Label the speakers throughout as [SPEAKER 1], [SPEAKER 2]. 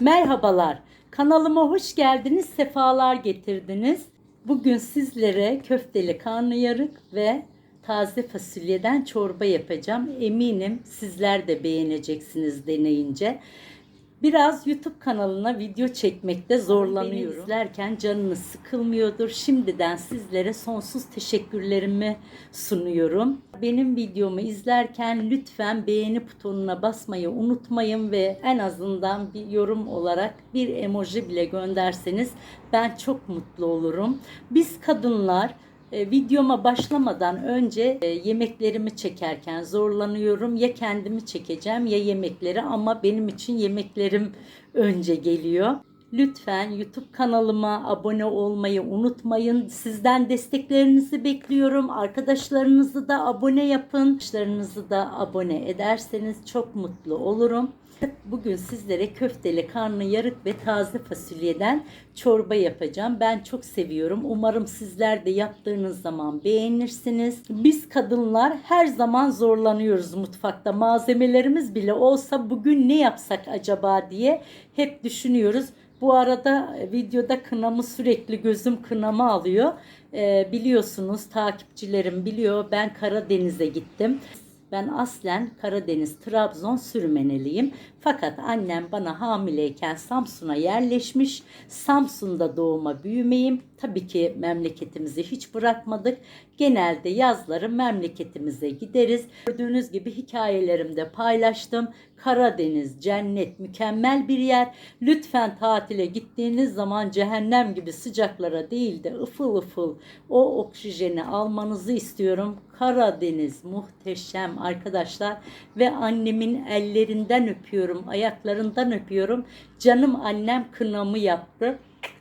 [SPEAKER 1] Merhabalar. Kanalıma hoş geldiniz, sefalar getirdiniz. Bugün sizlere köfteli karnıyarık ve taze fasulyeden çorba yapacağım. Eminim sizler de beğeneceksiniz deneyince. Biraz YouTube kanalına video çekmekte zorlanıyorum. Beni izlerken canınız sıkılmıyordur. Şimdiden sizlere sonsuz teşekkürlerimi sunuyorum. Benim videomu izlerken lütfen beğeni butonuna basmayı unutmayın ve en azından bir yorum olarak bir emoji bile gönderseniz ben çok mutlu olurum. Biz kadınlar e, videoma başlamadan önce e, yemeklerimi çekerken zorlanıyorum. Ya kendimi çekeceğim ya yemekleri ama benim için yemeklerim önce geliyor. Lütfen YouTube kanalıma abone olmayı unutmayın. Sizden desteklerinizi bekliyorum. Arkadaşlarınızı da abone yapın. Arkadaşlarınızı da abone ederseniz çok mutlu olurum. Bugün sizlere köfteli karnıyarık ve taze fasulyeden çorba yapacağım. Ben çok seviyorum. Umarım sizler de yaptığınız zaman beğenirsiniz. Biz kadınlar her zaman zorlanıyoruz mutfakta. Malzemelerimiz bile olsa bugün ne yapsak acaba diye hep düşünüyoruz. Bu arada e, videoda kınamı sürekli gözüm kınama alıyor. Ee, biliyorsunuz takipçilerim biliyor ben Karadeniz'e gittim. Ben aslen Karadeniz, Trabzon sürmeneliyim. Fakat annem bana hamileyken Samsun'a yerleşmiş. Samsun'da doğuma büyümeyim. Tabii ki memleketimizi hiç bırakmadık. Genelde yazları memleketimize gideriz. Gördüğünüz gibi hikayelerimde paylaştım. Karadeniz cennet mükemmel bir yer. Lütfen tatile gittiğiniz zaman cehennem gibi sıcaklara değil de ıfıl ıfıl o oksijeni almanızı istiyorum. Karadeniz muhteşem arkadaşlar ve annemin ellerinden öpüyorum, ayaklarından öpüyorum. Canım annem kınamı yaptı.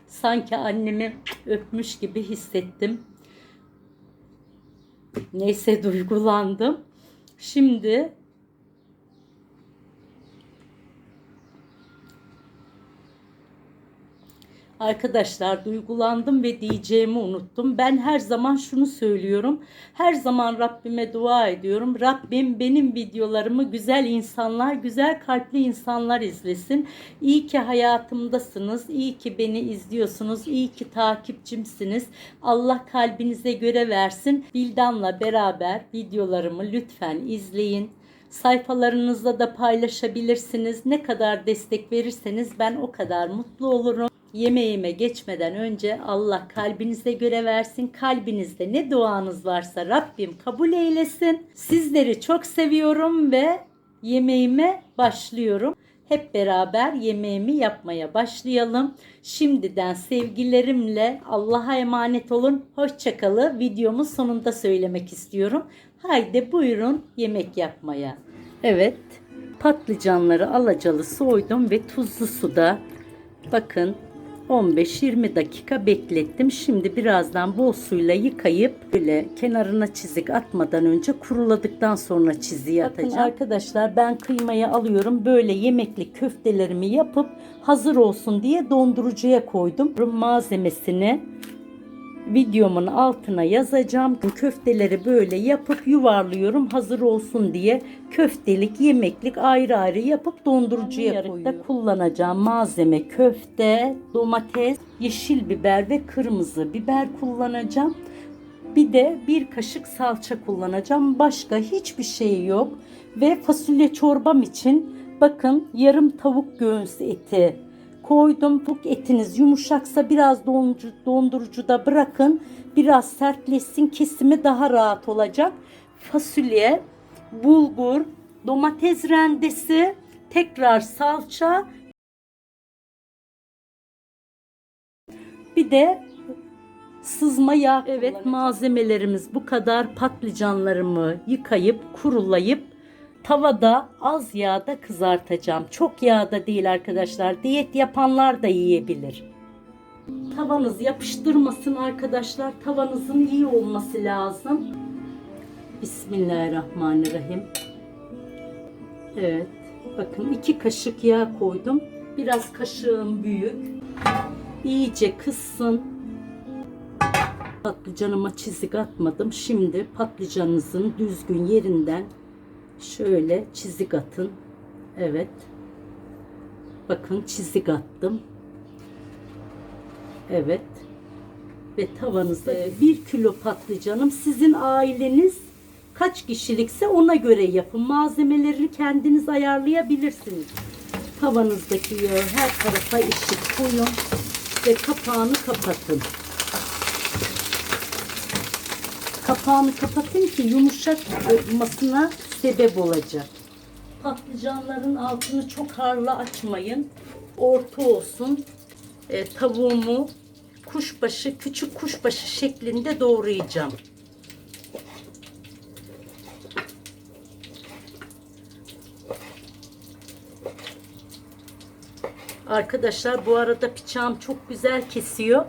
[SPEAKER 1] Sanki annemi öpmüş gibi hissettim. Neyse duygulandım. Şimdi Arkadaşlar duygulandım ve diyeceğimi unuttum. Ben her zaman şunu söylüyorum. Her zaman Rabbime dua ediyorum. Rabbim benim videolarımı güzel insanlar, güzel kalpli insanlar izlesin. İyi ki hayatımdasınız. İyi ki beni izliyorsunuz. İyi ki takipçimsiniz. Allah kalbinize göre versin. Bildan'la beraber videolarımı lütfen izleyin sayfalarınızda da paylaşabilirsiniz. Ne kadar destek verirseniz ben o kadar mutlu olurum yemeğime geçmeden önce Allah kalbinize göre versin. Kalbinizde ne duanız varsa Rabbim kabul eylesin. Sizleri çok seviyorum ve yemeğime başlıyorum. Hep beraber yemeğimi yapmaya başlayalım. Şimdiden sevgilerimle Allah'a emanet olun. Hoşçakalı videomun sonunda söylemek istiyorum. Haydi buyurun yemek yapmaya. Evet patlıcanları alacalı soydum ve tuzlu suda bakın 15-20 dakika beklettim. Şimdi birazdan bol suyla yıkayıp böyle kenarına çizik atmadan önce kuruladıktan sonra çiziği Bakın atacağım. arkadaşlar ben kıymayı alıyorum. Böyle yemekli köftelerimi yapıp hazır olsun diye dondurucuya koydum. Malzemesini videomun altına yazacağım. Köfteleri böyle yapıp yuvarlıyorum hazır olsun diye. Köftelik, yemeklik ayrı ayrı yapıp dondurucuya koyuyorum. kullanacağım malzeme köfte, domates, yeşil biber ve kırmızı biber kullanacağım. Bir de bir kaşık salça kullanacağım. Başka hiçbir şey yok. Ve fasulye çorbam için bakın yarım tavuk göğüs eti koydum. Bu etiniz yumuşaksa biraz dondurucu, dondurucuda bırakın. Biraz sertleşsin. Kesimi daha rahat olacak. Fasulye, bulgur, domates rendesi, tekrar salça. Bir de sızma yağ. Evet malzemelerimiz bu kadar. Patlıcanlarımı yıkayıp kurulayıp tavada az yağda kızartacağım. Çok yağda değil arkadaşlar. Diyet yapanlar da yiyebilir. Tavanız yapıştırmasın arkadaşlar. Tavanızın iyi olması lazım. Bismillahirrahmanirrahim. Evet. Bakın iki kaşık yağ koydum. Biraz kaşığım büyük. İyice kızsın. Patlıcanıma çizik atmadım. Şimdi patlıcanınızın düzgün yerinden Şöyle çizik atın. Evet. Bakın çizik attım. Evet. Ve tavanızda bir kilo patlıcanım. Sizin aileniz kaç kişilikse ona göre yapın. Malzemeleri kendiniz ayarlayabilirsiniz. Tavanızdaki yağı her tarafa eşit koyun ve kapağını kapatın. Kapağını kapatın ki yumuşak olmasına sebep olacak. Patlıcanların altını çok harla açmayın. Orta olsun. E, tavuğumu kuşbaşı, küçük kuşbaşı şeklinde doğrayacağım. Arkadaşlar bu arada bıçağım çok güzel kesiyor.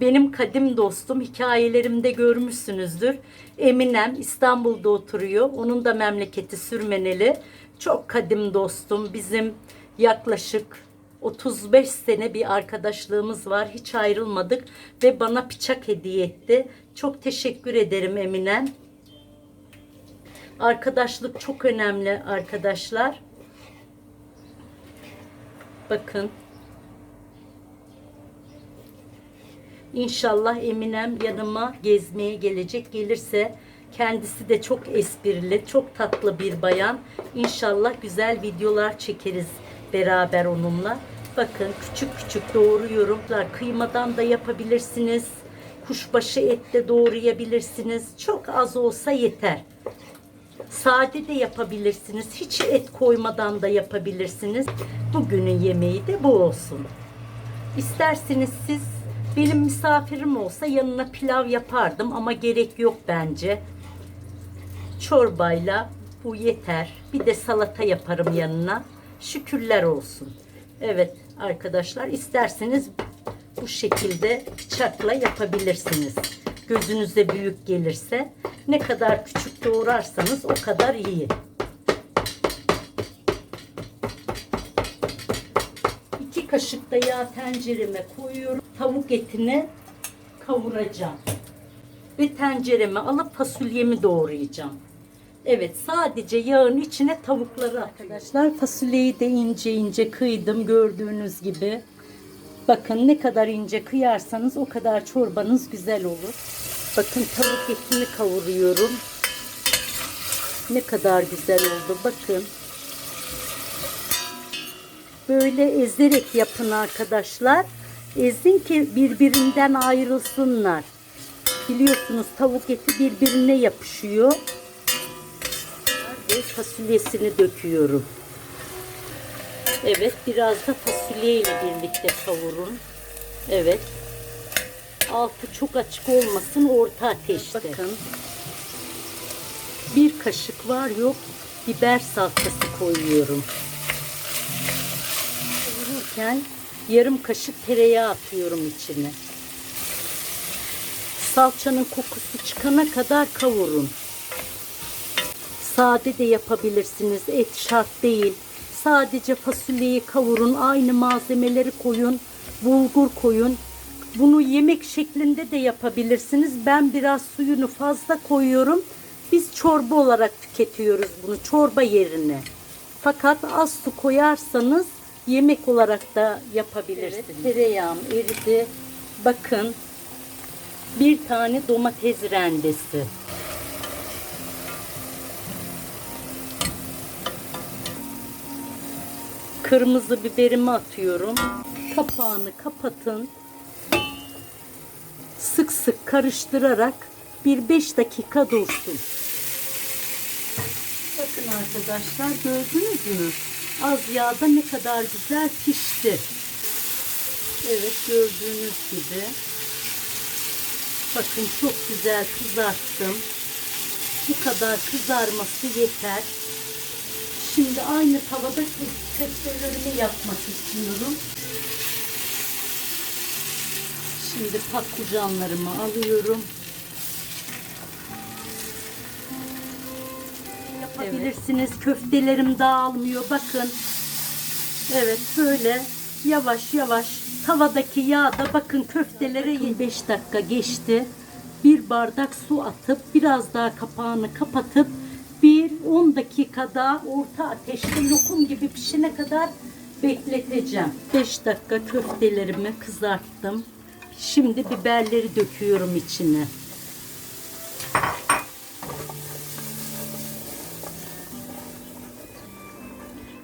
[SPEAKER 1] Benim kadim dostum hikayelerimde görmüşsünüzdür. Eminem İstanbul'da oturuyor. Onun da memleketi Sürmeneli. Çok kadim dostum. Bizim yaklaşık 35 sene bir arkadaşlığımız var. Hiç ayrılmadık ve bana bıçak hediye etti. Çok teşekkür ederim Eminem. Arkadaşlık çok önemli arkadaşlar. Bakın. İnşallah Eminem yanıma gezmeye gelecek. Gelirse kendisi de çok esprili, çok tatlı bir bayan. İnşallah güzel videolar çekeriz beraber onunla. Bakın küçük küçük doğruyorum. Kıymadan da yapabilirsiniz. Kuşbaşı et de doğrayabilirsiniz. Çok az olsa yeter. Sade de yapabilirsiniz. Hiç et koymadan da yapabilirsiniz. Bugünün yemeği de bu olsun. İsterseniz siz benim misafirim olsa yanına pilav yapardım ama gerek yok bence. Çorbayla bu yeter. Bir de salata yaparım yanına. Şükürler olsun. Evet arkadaşlar isterseniz bu şekilde bıçakla yapabilirsiniz. Gözünüze büyük gelirse ne kadar küçük doğrarsanız o kadar iyi. İki kaşık da yağ tencereme koyuyorum. Tavuk etini kavuracağım. Ve tencereme alıp fasulyemi doğrayacağım. Evet sadece yağın içine tavukları arkadaşlar. Fasulyeyi de ince ince kıydım gördüğünüz gibi. Bakın ne kadar ince kıyarsanız o kadar çorbanız güzel olur. Bakın tavuk etini kavuruyorum. Ne kadar güzel oldu bakın. Böyle ezerek yapın arkadaşlar. Ezin ki birbirinden ayrılsınlar. Biliyorsunuz tavuk eti birbirine yapışıyor. Ve fasulyesini döküyorum. Evet biraz da fasulye ile birlikte kavurun. Evet. Altı çok açık olmasın orta ateşte. Bakın. Bir kaşık var yok biber salçası koyuyorum. Kavururken yarım kaşık tereyağı atıyorum içine. Salçanın kokusu çıkana kadar kavurun. Sade de yapabilirsiniz. Et şart değil. Sadece fasulyeyi kavurun. Aynı malzemeleri koyun. Bulgur koyun. Bunu yemek şeklinde de yapabilirsiniz. Ben biraz suyunu fazla koyuyorum. Biz çorba olarak tüketiyoruz bunu çorba yerine. Fakat az su koyarsanız yemek olarak da yapabilirsiniz. Evet, tereyağım eridi. Bakın bir tane domates rendesi. Kırmızı biberimi atıyorum. Kapağını kapatın. Sık sık karıştırarak bir 5 dakika dursun. Bakın arkadaşlar gördünüz mü? Az yağda ne kadar güzel pişti. Evet gördüğünüz gibi. Bakın çok güzel kızarttım. Bu kadar kızarması yeter. Şimdi aynı tavada köftelerimi yapmak istiyorum. Şimdi patlıcanlarımı alıyorum. Yapabilirsiniz. Köftelerim dağılmıyor. Bakın. Evet böyle yavaş yavaş tavadaki yağda bakın köftelere 5 dakika geçti. Bir bardak su atıp biraz daha kapağını kapatıp bir 10 dakikada orta ateşte lokum gibi pişene kadar bekleteceğim. 5 dakika köftelerimi kızarttım. Şimdi biberleri döküyorum içine.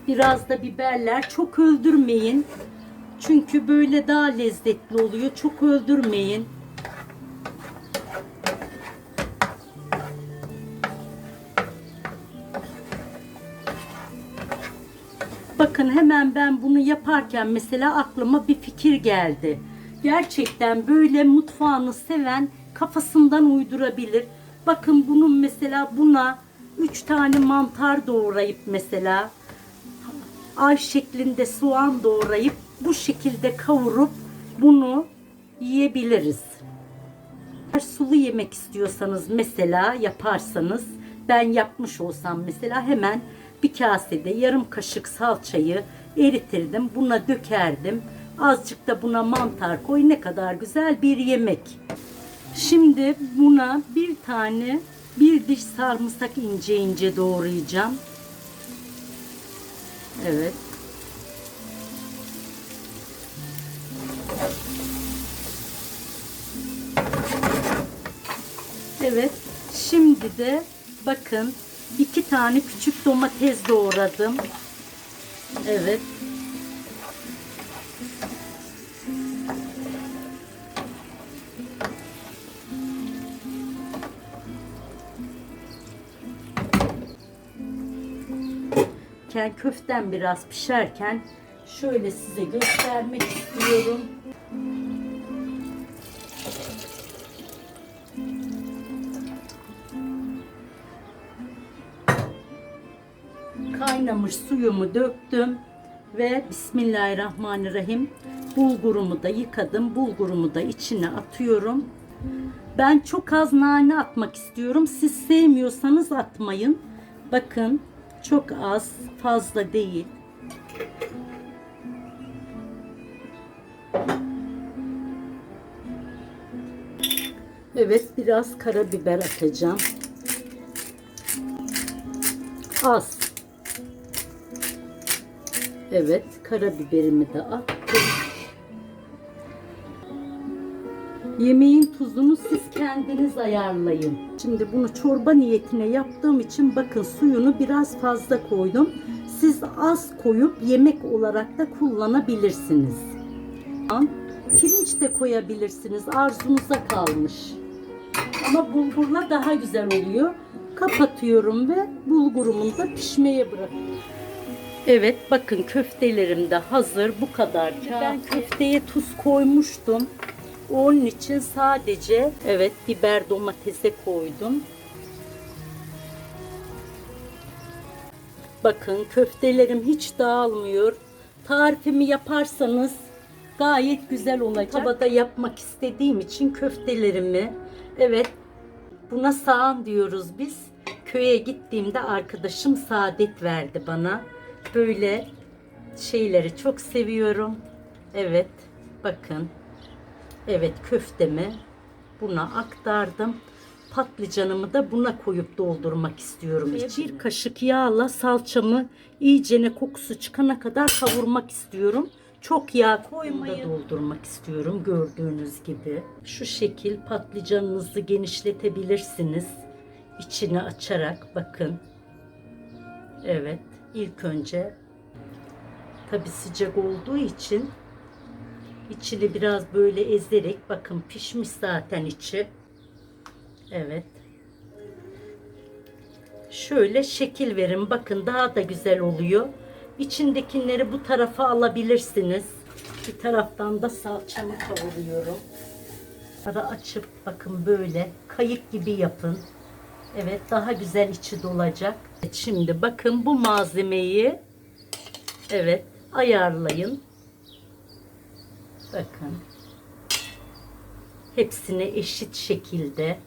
[SPEAKER 1] Biraz da biberler çok öldürmeyin. Çünkü böyle daha lezzetli oluyor. Çok öldürmeyin. Bakın hemen ben bunu yaparken mesela aklıma bir fikir geldi. Gerçekten böyle mutfağını seven kafasından uydurabilir. Bakın bunun mesela buna 3 tane mantar doğrayıp mesela ay şeklinde soğan doğrayıp bu şekilde kavurup bunu yiyebiliriz. Eğer sulu yemek istiyorsanız mesela yaparsanız ben yapmış olsam mesela hemen bir kasede yarım kaşık salçayı eritirdim. Buna dökerdim. Azıcık da buna mantar koy. Ne kadar güzel bir yemek. Şimdi buna bir tane bir diş sarımsak ince ince doğrayacağım. Evet. Evet. Şimdi de bakın iki tane küçük domates doğradım. Evet. Ken köften biraz pişerken şöyle size göstermek istiyorum. Kaynamış suyumu döktüm ve Bismillahirrahmanirrahim bulgurumu da yıkadım. Bulgurumu da içine atıyorum. Ben çok az nane atmak istiyorum. Siz sevmiyorsanız atmayın. Bakın çok az, fazla değil. Evet, biraz karabiber atacağım. Az. Evet, karabiberimi de attım. Yemeğin tuzunu siz kendiniz ayarlayın. Şimdi bunu çorba niyetine yaptığım için bakın suyunu biraz fazla koydum. Siz az koyup yemek olarak da kullanabilirsiniz. Pirinç de koyabilirsiniz. Arzunuza kalmış. Ama bulgurla daha güzel oluyor. Kapatıyorum ve bulgurumun da pişmeye bırakıyorum. Evet bakın köftelerim de hazır bu kadar. Ben köfteye tuz koymuştum. Onun için sadece evet biber domatese koydum. Bakın köftelerim hiç dağılmıyor. Tarifimi yaparsanız gayet güzel olacak. Tavada yapmak istediğim için köftelerimi evet buna sağan diyoruz biz. Köye gittiğimde arkadaşım saadet verdi bana. Böyle şeyleri çok seviyorum. Evet bakın. Evet köftemi buna aktardım. Patlıcanımı da buna koyup doldurmak istiyorum. içine. Bir kaşık yağla salçamı iyicene kokusu çıkana kadar kavurmak istiyorum. Çok yağ koymayı doldurmak istiyorum gördüğünüz gibi. Şu şekil patlıcanınızı genişletebilirsiniz. İçini açarak bakın. Evet ilk önce tabi sıcak olduğu için içini biraz böyle ezerek bakın pişmiş zaten içi. Evet. Şöyle şekil verin. Bakın daha da güzel oluyor. İçindekileri bu tarafa alabilirsiniz. Bir taraftan da salçamı kavuruyorum. Ara açıp bakın böyle kayık gibi yapın. Evet daha güzel içi dolacak. Şimdi bakın bu malzemeyi evet ayarlayın. Bakın. Hepsini eşit şekilde.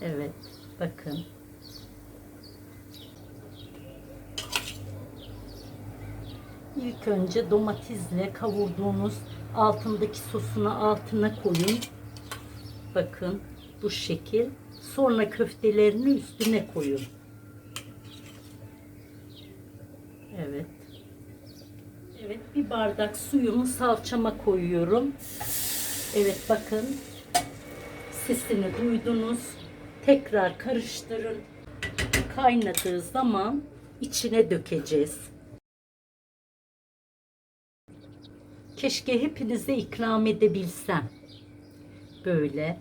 [SPEAKER 1] Evet. Bakın. İlk önce domatesle kavurduğunuz altındaki sosunu altına koyun. Bakın bu şekil. Sonra köftelerini üstüne koyun. Evet. Evet bir bardak suyumu salçama koyuyorum. Evet bakın sesini duydunuz. Tekrar karıştırın. Kaynadığı zaman içine dökeceğiz. Keşke hepinize ikram edebilsem. Böyle.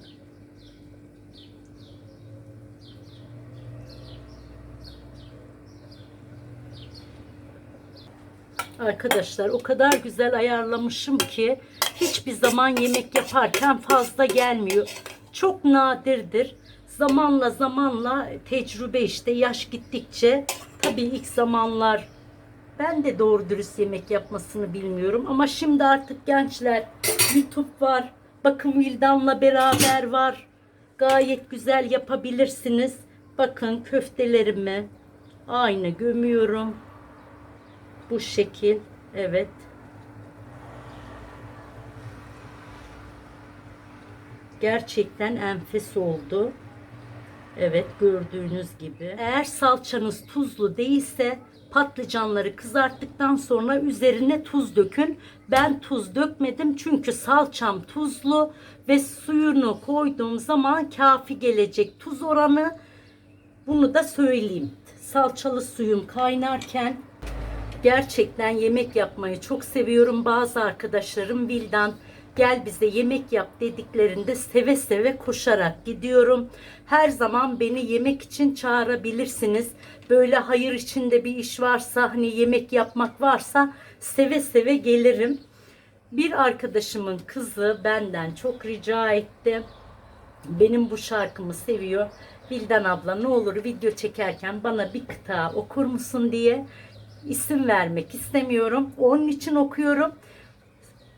[SPEAKER 1] Arkadaşlar o kadar güzel ayarlamışım ki hiçbir zaman yemek yaparken fazla gelmiyor. Çok nadirdir. Zamanla zamanla tecrübe işte yaş gittikçe tabii ilk zamanlar ben de doğru dürüst yemek yapmasını bilmiyorum ama şimdi artık gençler YouTube var. Bakın Vildan'la beraber var. Gayet güzel yapabilirsiniz. Bakın köftelerimi aynı gömüyorum. Bu şekil. Evet. Gerçekten enfes oldu. Evet gördüğünüz gibi. Eğer salçanız tuzlu değilse patlıcanları kızarttıktan sonra üzerine tuz dökün. Ben tuz dökmedim çünkü salçam tuzlu ve suyunu koyduğum zaman kafi gelecek tuz oranı. Bunu da söyleyeyim. Salçalı suyum kaynarken Gerçekten yemek yapmayı çok seviyorum. Bazı arkadaşlarım Vildan gel bize yemek yap dediklerinde seve seve koşarak gidiyorum. Her zaman beni yemek için çağırabilirsiniz. Böyle hayır içinde bir iş varsa hani yemek yapmak varsa seve seve gelirim. Bir arkadaşımın kızı benden çok rica etti. Benim bu şarkımı seviyor. Vildan abla ne olur video çekerken bana bir kıta okur musun diye isim vermek istemiyorum. Onun için okuyorum.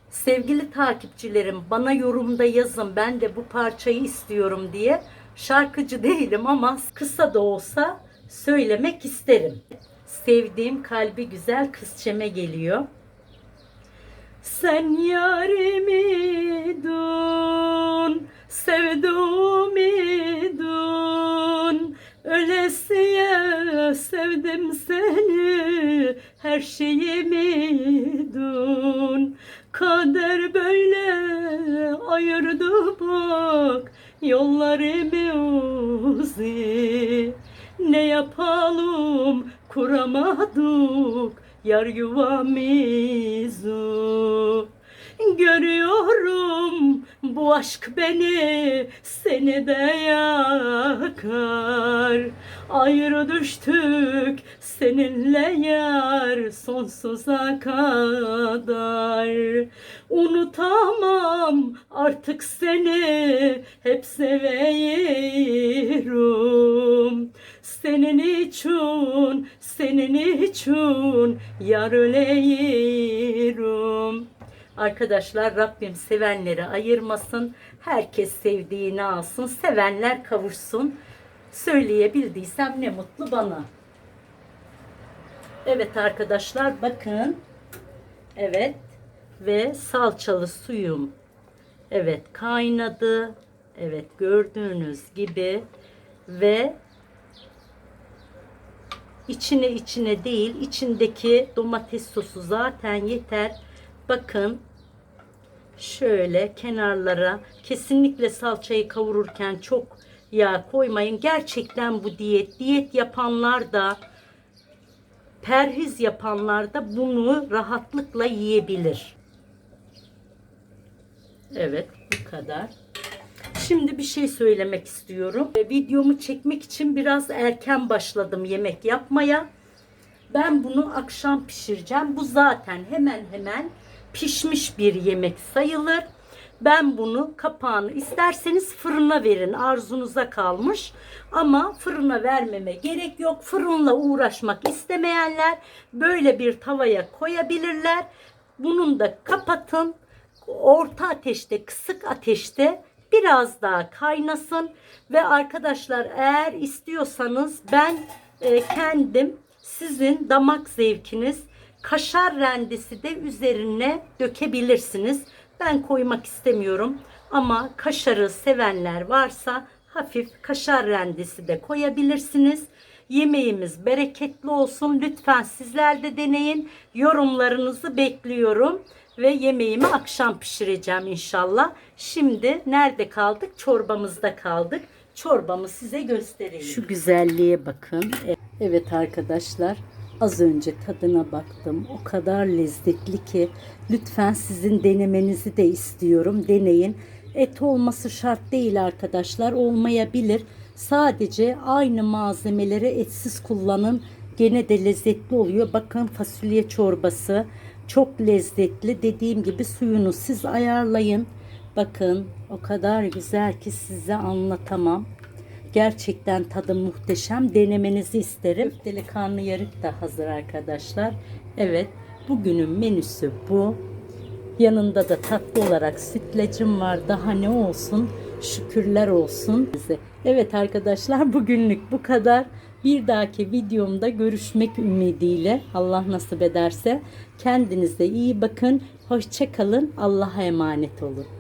[SPEAKER 1] Sevgili takipçilerim bana yorumda yazın ben de bu parçayı istiyorum diye. Şarkıcı değilim ama kısa da olsa söylemek isterim. Sevdiğim kalbi güzel kızçeme geliyor. Sen yarimi dun, sevduğumu dun, ölesiye sevdim seni, her şeyimi dun. Kader böyle ayırdı bak, yollarımızı. Ne yapalım kuramadık yar yuvamızı. Görüyorum bu aşk beni seni de yakar. Ayrı düştük seninle yar sonsuza kadar. Unutamam artık seni hep seviyorum. Senin için, senin için yar öleyim. Arkadaşlar Rabbim sevenleri ayırmasın. Herkes sevdiğini alsın. Sevenler kavuşsun. Söyleyebildiysem ne mutlu bana. Evet arkadaşlar bakın. Evet. Ve salçalı suyum. Evet kaynadı. Evet gördüğünüz gibi. Ve içine içine değil içindeki domates sosu zaten yeter. Bakın şöyle kenarlara kesinlikle salçayı kavururken çok yağ koymayın. Gerçekten bu diyet. Diyet yapanlar da perhiz yapanlar da bunu rahatlıkla yiyebilir. Evet bu kadar. Şimdi bir şey söylemek istiyorum. Videomu çekmek için biraz erken başladım yemek yapmaya. Ben bunu akşam pişireceğim. Bu zaten hemen hemen pişmiş bir yemek sayılır. Ben bunu kapağını isterseniz fırına verin arzunuza kalmış. Ama fırına vermeme gerek yok. Fırınla uğraşmak istemeyenler böyle bir tavaya koyabilirler. Bunun da kapatın. Orta ateşte, kısık ateşte biraz daha kaynasın. Ve arkadaşlar eğer istiyorsanız ben e, kendim sizin damak zevkiniz kaşar rendesi de üzerine dökebilirsiniz. Ben koymak istemiyorum ama kaşarı sevenler varsa hafif kaşar rendesi de koyabilirsiniz. Yemeğimiz bereketli olsun. Lütfen sizler de deneyin. Yorumlarınızı bekliyorum. Ve yemeğimi akşam pişireceğim inşallah. Şimdi nerede kaldık? Çorbamızda kaldık. Çorbamı size göstereyim. Şu güzelliğe bakın. Evet arkadaşlar az önce tadına baktım. O kadar lezzetli ki lütfen sizin denemenizi de istiyorum. Deneyin. Et olması şart değil arkadaşlar. Olmayabilir. Sadece aynı malzemeleri etsiz kullanın. Gene de lezzetli oluyor. Bakın fasulye çorbası çok lezzetli. Dediğim gibi suyunu siz ayarlayın. Bakın o kadar güzel ki size anlatamam. Gerçekten tadı muhteşem. Denemenizi isterim. Köfteli karnıyarık da hazır arkadaşlar. Evet bugünün menüsü bu. Yanında da tatlı olarak sütlacım var. Daha ne olsun? Şükürler olsun bize. Evet arkadaşlar bugünlük bu kadar. Bir dahaki videomda görüşmek ümidiyle Allah nasip ederse kendinize iyi bakın. Hoşça kalın. Allah'a emanet olun.